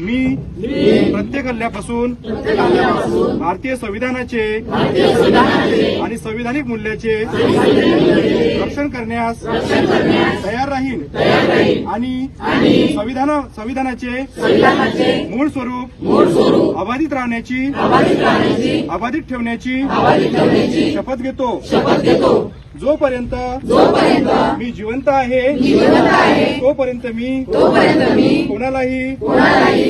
मी. प्रत्येक हल्ल्यापासून. भारतीय संविधानाचे. आणि संविधानिक मूल्याचे. रक्षण करण्यास तयार राहीन. आणि संविधान संविधानाचे मूळ स्वरूप अबाधित राहण्याची अबाधित ठेवण्याची शपथ घेतो. जोपर्यंत मी जिवंत आहे तोपर्यंत मी कोणालाही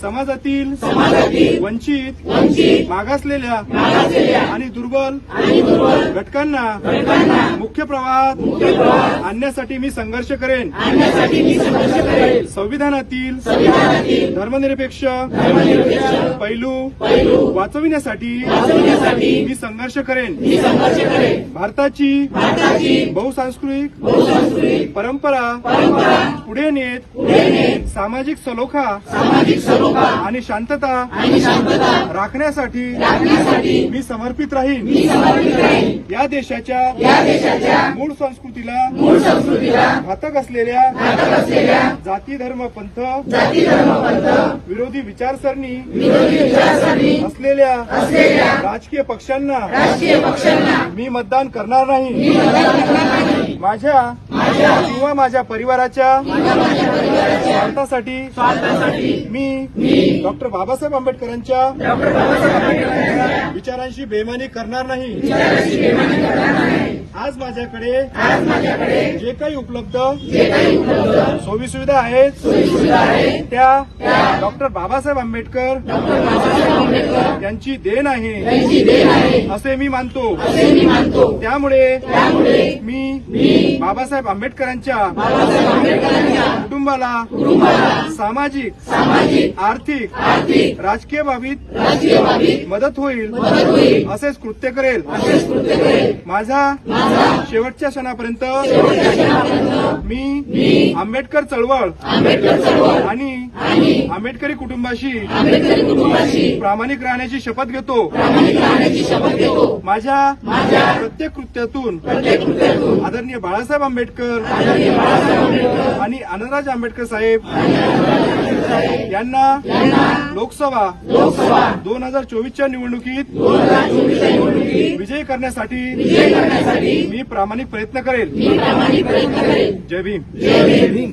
समाजातील वंचित मागासलेल्या आणि दुर्बल घटकांना मुख्य प्रवाहात आणण्यासाठी मी संघर्ष करेन. संविधानातील धर्मनिरपेक्ष पैलू वाचविण्यासाठी मी संघर्ष करेन. भारताची बहुसांस्कृतिक परंपरा पुढे नेत सामाजिक सलोखा आणि शांतता राखण्यासाठी मी समर्पित राहीन. या देशाच्या मूळ संस्कृतीला घातक असलेल्या जाती धर्म पंथ विरोधी विचारसरणी असलेल्या राजकीय पक्षांना मी मतदान करणार नाही. माझ्या किंवा माझ्या परिवाराच्या स्वार्थासाठी मी डॉक्टर बाबासाहेब आंबेडकरांच्या विचारांशी बेमानी करणार नाही. आज माझ्याकडे जे काही उपलब्ध सोयी सुविधा आहेत. त्या डॉक्टर बाबासाहेब आंबेडकर यांची देण आहे. असे मी मानतो. त्यामुळे मी बाबासाहेब आंबेडकरांच्या कुटुंबाला सामाजिक आर्थिक राजकीय बाबीत मदत होईल. असेच कृत्य करेल. माझा शेवटच्या क्षणापर्यंत मी आंबेडकर चळवळ आणि आंबेडकरी कुटुंबाशी प्रामाणिक राहण्याची शपथ घेतो. माझ्या प्रत्येक कृत्यातून आदरणीय बाळासाहेब आंबेडकर आणि आनंदराज आंबेडकर साहेब यांना लोकसभा दोन हजार चोवीसच्या निवडणुकीत विजयी करण्यासाठी मी प्रामाणिक प्रयत्न करेल. जय भीम. जय भीम.